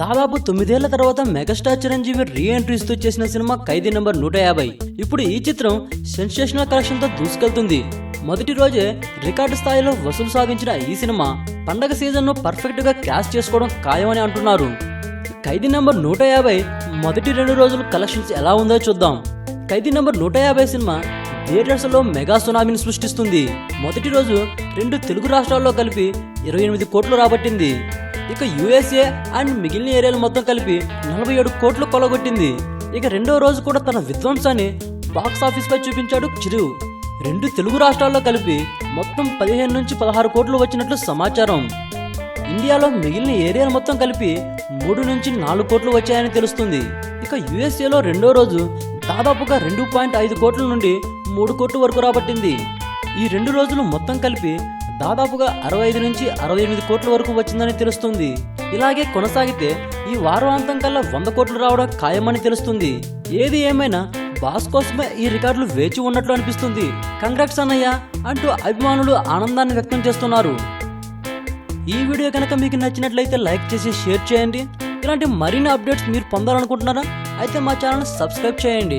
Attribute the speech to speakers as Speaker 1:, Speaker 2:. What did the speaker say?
Speaker 1: దాదాపు తొమ్మిదేళ్ళ తర్వాత మెగాస్టార్ చిరంజీవి రీ ఎంట్రీస్తో చేసిన సినిమా ఖైదీ నెంబర్ నూట యాభై. ఇప్పుడు ఈ చిత్రం సెన్సేషనల్ కలెక్షన్తో దూసుకెళ్తుంది. మొదటి రోజే రికార్డు స్థాయిలో వసూలు సాధించిన ఈ సినిమా పండగ సీజన్ను పర్ఫెక్ట్గా క్యాష్ చేసుకోవడం ఖాయమని అంటున్నారు. ఖైదీ నెంబర్ నూట యాభై మొదటి రెండు రోజులు కలెక్షన్స్ ఎలా ఉందో చూద్దాం. ఖైదీ నెంబర్ నూట యాభై సినిమా థియేటర్స్లో మెగా సునామీని సృష్టిస్తుంది. మొదటి రోజు రెండు తెలుగు రాష్ట్రాల్లో కలిపి ఇరవై ఎనిమిది కోట్లు రాబట్టింది. ఇక యుఎస్ఏ అండ్ మిగిలిన ఏరియాలు మొత్తం కలిపి నలభై ఏడు కోట్లు కొలగొట్టింది. ఇక రెండో రోజు కూడా తన విధ్వంసాన్ని బాక్స్ ఆఫీస్ పై చూపించాడు చిరు. రెండు తెలుగు రాష్ట్రాల్లో కలిపి మొత్తం పదిహేను నుంచి పదహారు కోట్లు వచ్చినట్లు సమాచారం. ఇండియాలో మిగిలిన ఏరియాలు మొత్తం కలిపి మూడు నుంచి నాలుగు కోట్లు వచ్చాయని తెలుస్తుంది. ఇక యుఎస్ఏలో రెండో రోజు దాదాపుగా రెండు పాయింట్ ఐదు కోట్ల నుండి మూడు కోట్ల వరకు రాబట్టింది. ఈ రెండు రోజులు మొత్తం కలిపి దాదాపుగా అరవై ఐదు నుంచి అరవై ఎనిమిది కోట్ల వరకు వచ్చిందని తెలుస్తుంది. ఇలాగే కొనసాగితే ఈ వారాంతం కల్లా వంద కోట్లు రావడం ఖాయమని తెలుస్తుంది. ఏది ఏమైనా బాస్ కోసమే ఈ రికార్డులు వేచి ఉన్నట్లు అనిపిస్తుంది. కంగ్రాట్స్ అన్నయ్య అంటూ అభిమానులు ఆనందాన్ని వ్యక్తం చేస్తున్నారు. ఈ వీడియో కనుక మీకు నచ్చినట్లయితే లైక్ చేసి షేర్ చేయండి. ఇలాంటి మరిన్ని అప్డేట్స్ మీరు పొందాలనుకుంటున్నారా? అయితే మా ఛానల్ సబ్స్క్రైబ్ చేయండి.